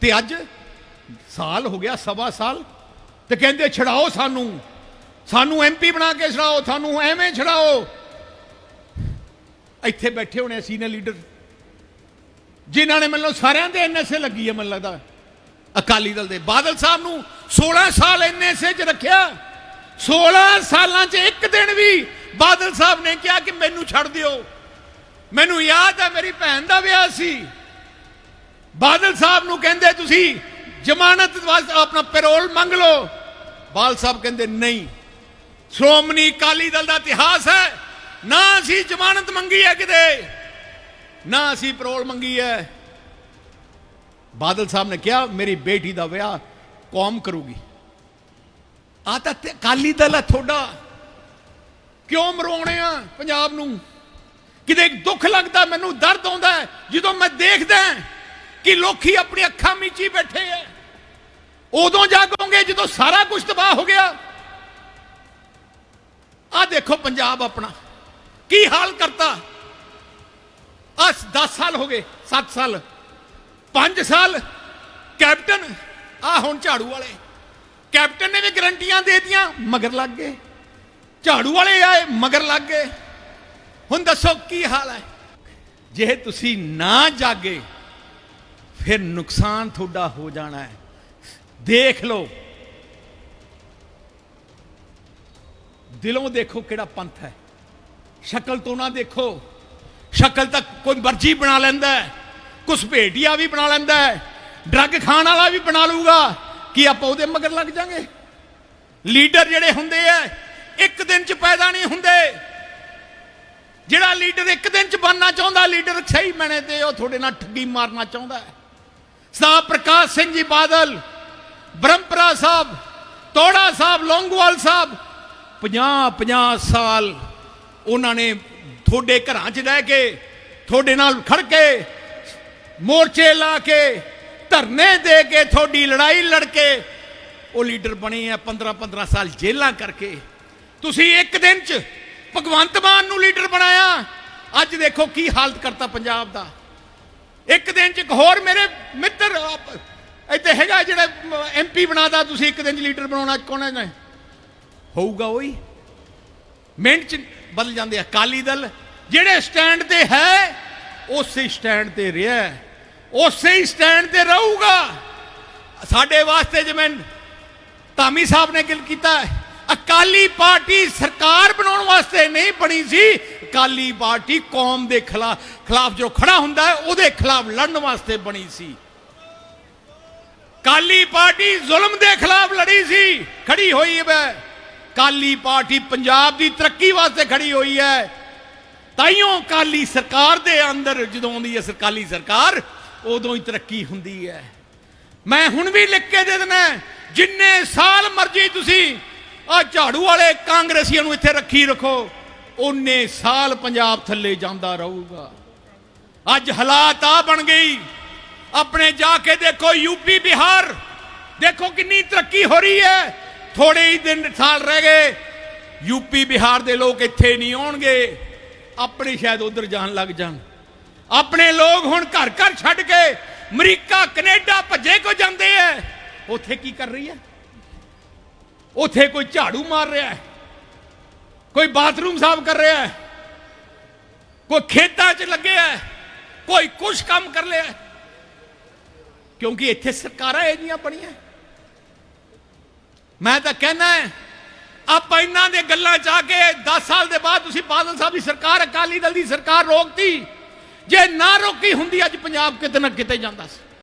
ਤੇ ਅੱਜ ਸਾਲ ਹੋ ਗਿਆ, ਸਵਾ ਸਾਲ, ਤੇ ਕਹਿੰਦੇ ਛਡਾਓ ਸਾਨੂੰ। ਸਾਨੂੰ ਐਮਪੀ ਬਣਾ ਕੇ ਛਡਾਓ, ਸਾਨੂੰ ਐਵੇਂ ਛਡਾਓ। ਇੱਥੇ ਬੈਠੇ ਹੋਣੇ ਸੀਨੀਅਰ ਲੀਡਰ ਜਿਨ੍ਹਾਂ ਨੇ ਮੈਨੂੰ ਸਾਰਿਆਂ ਦੇ ਐਨਐਸਏ ਲੱਗੀ ਹੈ ਮੈਨੂੰ ਲੱਗਦਾ। ਅਕਾਲੀ ਦਲ ਦੇ ਬਾਦਲ ਸਾਹਿਬ ਨੂੰ 16 ਸਾਲ ਐਨਐਸਏ 'ਚ ਰੱਖਿਆ। 16 ਸਾਲਾਂ 'ਚ ਇੱਕ ਦਿਨ ਵੀ ਬਾਦਲ ਸਾਹਿਬ ਨੇ ਕਿਹਾ ਕਿ ਮੈਨੂੰ ਛੱਡ ਦਿਓ। ਮੈਨੂੰ ਯਾਦ ਹੈ ਮੇਰੀ ਭੈਣ ਦਾ ਵਿਆਹ ਸੀ। ਬਾਦਲ ਸਾਹਿਬ ਨੂੰ ਕਹਿੰਦੇ ਤੁਸੀਂ ਜ਼ਮਾਨਤ ਵਾਸਤੇ ਆਪਣਾ ਪੈਰੋਲ ਮੰਗ ਲਓ। ਬਾਲ ਸਾਹਿਬ ਕਹਿੰਦੇ ਨਹੀਂ। ਸ਼੍ਰੋਮਣੀ ਅਕਾਲੀ ਦਲ ਦਾ ਇਤਿਹਾਸ ਹੈ। ਨਾ ਅਸੀਂ ਜ਼ਮਾਨਤ ਮੰਗੀ ਹੈ ਕਿਤੇ। ਨਾ ਅਸੀਂ ਪੈਰੋਲ ਮੰਗੀ ਹੈ। ਬਾਦਲ ਸਾਹਿਬ ਨੇ ਕਿਹਾ, ਮੇਰੀ ਬੇਟੀ ਦਾ ਵਿਆਹ ਕੌਮ ਕਰੂਗੀ। ਆ ਤਾਂ ਤੇ ਅਕਾਲੀ ਦਲ ਹੈ ਤੁਹਾਡਾ। ਕਿਉਂ ਮਰਵਾਉਣੇ ਆ ਪੰਜਾਬ ਨੂੰ? ਕਿਤੇ ਦੁੱਖ ਲੱਗਦਾ, ਮੈਨੂੰ ਦਰਦ ਆਉਂਦਾ ਜਦੋਂ ਮੈਂ ਦੇਖਦਾ ਕਿ ਲੋਕੀ ਆਪਣੀ ਅੱਖਾਂ ਮੀਚੀ ਬੈਠੇ ਐ। ਉਦੋਂ ਜਾਗੋਗੇ ਜਦੋਂ ਸਾਰਾ ਕੁਝ ਤਬਾਹ ਹੋ ਗਿਆ। ਆ ਦੇਖੋ ਪੰਜਾਬ ਆਪਣਾ, ਕੀ ਹਾਲ ਕਰਤਾ। ਆ 10 ਸਾਲ ਹੋ ਗਏ 7 ਸਾਲ 5 ਸਾਲ। ਕੈਪਟਨ ਆ ਹੁਣ ਝਾੜੂ ਵਾਲੇ। ਕੈਪਟਨ ਨੇ ਵੀ ਗਰੰਟੀਆਂ ਦੇ ਦਿੱਤੀਆਂ, ਮਗਰ ਲੱਗ ਗਏ। ਝਾੜੂ ਵਾਲੇ ਆਏ, ਮਗਰ ਲੱਗ ਗਏ। ਹੁਣ ਦੱਸੋ ਕੀ ਹਾਲ ਹੈ ਜੇ ਤੁਸੀਂ ਨਾ ਜਾਗੇ ਫਿਰ ਨੁਕਸਾਨ ਤੁਹਾਡਾ ਹੋ ਜਾਣਾ ਹੈ। ਦੇਖ ਲਓ। ਦਿਲੋਂ ਦੇਖੋ ਕਿਹੜਾ ਪੰਥ ਹੈ। ਸ਼ਕਲ ਤੋਂ ਨਾ ਦੇਖੋ। ਸ਼ਕਲ ਤਾਂ ਕੋਈ ਮਰਜ਼ੀ ਬਣਾ ਲੈਂਦਾ ਹੈ। ਕੁਛ ਭੇਟੀਆ ਵੀ ਬਣਾ ਲੈਂਦਾ ਹੈ। ਡਰੱਗ ਖਾਣ ਵਾਲਾ ਵੀ ਬਣਾ ਲੂਗਾ ਕੀ ਆਪਾਂ ਉਹਦੇ ਮਗਰ ਲੱਗ ਜਾਾਂਗੇ? ਲੀਡਰ ਜਿਹੜੇ ਹੁੰਦੇ ਐ ਇੱਕ ਦਿਨ ਚ ਪੈਦਾ ਨਹੀਂ ਹੁੰਦੇ। ਜਿਹੜਾ ਲੀਡਰ ਇੱਕ ਦਿਨ ਚ ਬਣਨਾ ਚਾਹੁੰਦਾ, ਲੀਡਰ ਸਹੀ ਮੈਨੇ ਤੇ ਉਹ ਤੁਹਾਡੇ ਨਾਲ ਠੱਗੀ ਮਾਰਨਾ ਚਾਹੁੰਦਾ ਹੈ। ਸਾ ਪ੍ਰਕਾਸ਼ ਸਿੰਘ ਜੀ ਬਾਦਲ, ਬ੍ਰਹਮਪੁਰਾ ਸਾਹਿਬ, ਤੋੜਾ ਸਾਹਿਬ, ਲੌਂਗਵਾਲ ਸਾਹਿਬ 50 50 ਸਾਲ ਉਹਨਾਂ ਨੇ ਤੁਹਾਡੇ ਘਰਾਂ 'ਚ ਰਹਿ ਕੇ, ਤੁਹਾਡੇ ਨਾਲ ਖੜ ਕੇ, ਮੋਰਚੇ ਲਾ ਕੇ, ਧਰਨੇ ਦੇ ਕੇ, ਤੁਹਾਡੀ ਲੜਾਈ ਲੜ ਕੇ, ਉਹ ਲੀਡਰ ਬਣੇ ਆ 15 15 ਸਾਲ ਜੇਲਾਂ ਕਰਕੇ। ਤੁਸੀਂ ਇੱਕ ਦਿਨ 'ਚ ਭਗਵੰਤ ਮਾਨ ਨੂੰ ਲੀਡਰ ਬਣਾਇਆ। ਅੱਜ ਦੇਖੋ ਕੀ ਹਾਲਤ ਕਰਤਾ ਪੰਜਾਬ ਦਾ। ਇੱਕ ਦਿਨ 'ਚ ਇੱਕ ਹੋਰ ਮੇਰੇ ਮਿੱਤਰ ਇੱਥੇ ਹੈਗਾ ਜਿਹੜਾ ਐਮਪੀ ਬਣਾਦਾ, ਤੁਸੀਂ ਇੱਕ ਦਿਨ 'ਚ ਲੀਡਰ ਬਣਾਉਣਾ, ਕੌਣ ਨੇ ਹੋਊਗਾ ਉਹੀ ਮਿੰਟ 'ਚ ਬਦਲ ਜਾਂਦੇ ਆ, ਅਕਾਲੀ ਦਲ, ਜਿਹੜੇ ਸਟੈਂਡ ਤੇ ਹੈ, ਉਸੇ ਸਟੈਂਡ ਤੇ ਰਿਹਾ ਉਸੇ ਹੀ ਸਟੈਂਡ ਤੇ ਰਹੂਗਾ। ਸਾਡੇ ਵਾਸਤੇ ਜਿਵੇਂ ਧਾਮੀ ਸਾਹਿਬ ਨੇ ਗੱਲ ਕੀਤਾ ਅਕਾਲੀ ਪਾਰਟੀ ਸਰਕਾਰ ਬਣਾਉਣ ਵਾਸਤੇ ਨਹੀਂ ਬਣੀ ਸੀ। ਅਕਾਲੀ ਪਾਰਟੀ ਕੌਮ ਦੇ ਖਿਲਾਫ ਖਿਲਾਫ ਜੋ ਖੜਾ ਹੁੰਦਾ ਹੈ, ਉਹਦੇ ਖਿਲਾਫ ਲੜਨ ਵਾਸਤੇ ਬਣੀ ਸੀ। ਕਾਲੀ ਪਾਰਟੀ ਜ਼ੁਲਮ ਦੇ ਖਿਲਾਫ ਲੜੀ ਸੀ, ਖੜੀ ਹੋਈ ਹੈ ਕਾਲੀ ਪਾਰਟੀ ਪੰਜਾਬ ਦੀ ਤਰੱਕੀ ਵਾਸਤੇ ਖੜੀ ਹੋਈ ਹੈ। ਤਾਈਓ ਕਾਲੀ ਸਰਕਾਰ ਦੇ ਅੰਦਰ ਜਦੋਂ ਆਉਂਦੀ ਹੈ ਸਰਕਾਲੀ ਸਰਕਾਰ, ਉਦੋਂ ਹੀ ਤਰੱਕੀ ਹੁੰਦੀ ਹੈ। ਮੈਂ ਹੁਣ ਵੀ ਲਿਖ ਕੇ ਦੇ ਦਿੰਦਾ ਜਿੰਨੇ ਸਾਲ ਮਰਜ਼ੀ ਤੁਸੀਂ ਆ ਝਾੜੂ ਵਾਲੇ ਕਾਂਗਰਸੀਆਂ ਨੂੰ ਇੱਥੇ ਰੱਖੀ ਰੱਖੋ। ਉਹਨੇ ਸਾਲ ਪੰਜਾਬ ਥੱਲੇ ਜਾਂਦਾ ਰਹੂਗਾ। ਅੱਜ ਹਾਲਾਤ ਆ ਬਣ ਗਈ। ਆਪਣੇ ਜਾ ਕੇ ਦੇਖੋ ਯੂਪੀ ਬਿਹਾਰ। ਦੇਖੋ ਕਿੰਨੀ ਤਰੱਕੀ ਹੋ ਰਹੀ ਹੈ। ਥੋੜੇ ਹੀ ਦਿਨ, ਸਾਲ ਰਹਿ ਗਏ। ਯੂਪੀ ਬਿਹਾਰ ਦੇ ਲੋਕ ਇੱਥੇ ਨਹੀਂ ਆਉਣਗੇ। ਆਪਣੇ ਸ਼ਾਇਦ ਉਧਰ ਜਾਣ ਲੱਗ ਜਾਣ। ਆਪਣੇ ਲੋਕ ਹੁਣ ਘਰ ਘਰ ਛੱਡ ਕੇ ਅਮਰੀਕਾ, ਕੈਨੇਡਾ ਭੱਜੇ ਕੋ ਜਾਂਦੇ ਐ ਉੱਥੇ ਕੀ ਕਰ ਰਹੀ ਹੈ? ਉੱਥੇ ਕੋਈ ਝਾੜੂ ਮਾਰ ਰਿਹਾ ਹੈ, ਕੋਈ ਬਾਥਰੂਮ ਸਾਫ਼ ਕਰ ਰਿਹਾ ਹੈ, ਕੋਈ ਖੇਤਾਂ 'ਚ ਲੱਗਿਆ ਹੈ, ਕੋਈ ਕੁਝ ਕੰਮ ਕਰ ਲਿਆ ਕਿਉਂਕਿ ਇੱਥੇ ਸਰਕਾਰਾਂ ਇਹ ਜੀਆਂ ਬਣੀਆਂ ਮੈਂ ਤਾਂ ਕਹਿਣਾ ਹੈ, ਆਪਾਂ ਇਹਨਾਂ ਦੇ ਗੱਲਾਂ ਚ ਆ ਕੇ 10 ਸਾਲ ਦੇ ਬਾਅਦ ਤੁਸੀਂ ਬਾਦਲ ਸਾਹਿਬ ਦੀ ਸਰਕਾਰ, ਅਕਾਲੀ ਦਲ ਦੀ ਸਰਕਾਰ ਰੋਕਤੀ। ਜੇ ਨਾ ਰੋਕੀ ਹੁੰਦੀ, ਅੱਜ ਪੰਜਾਬ ਕਿਤੇ ਨਾ ਕਿਤੇ ਜਾਂਦਾ ਸੀ।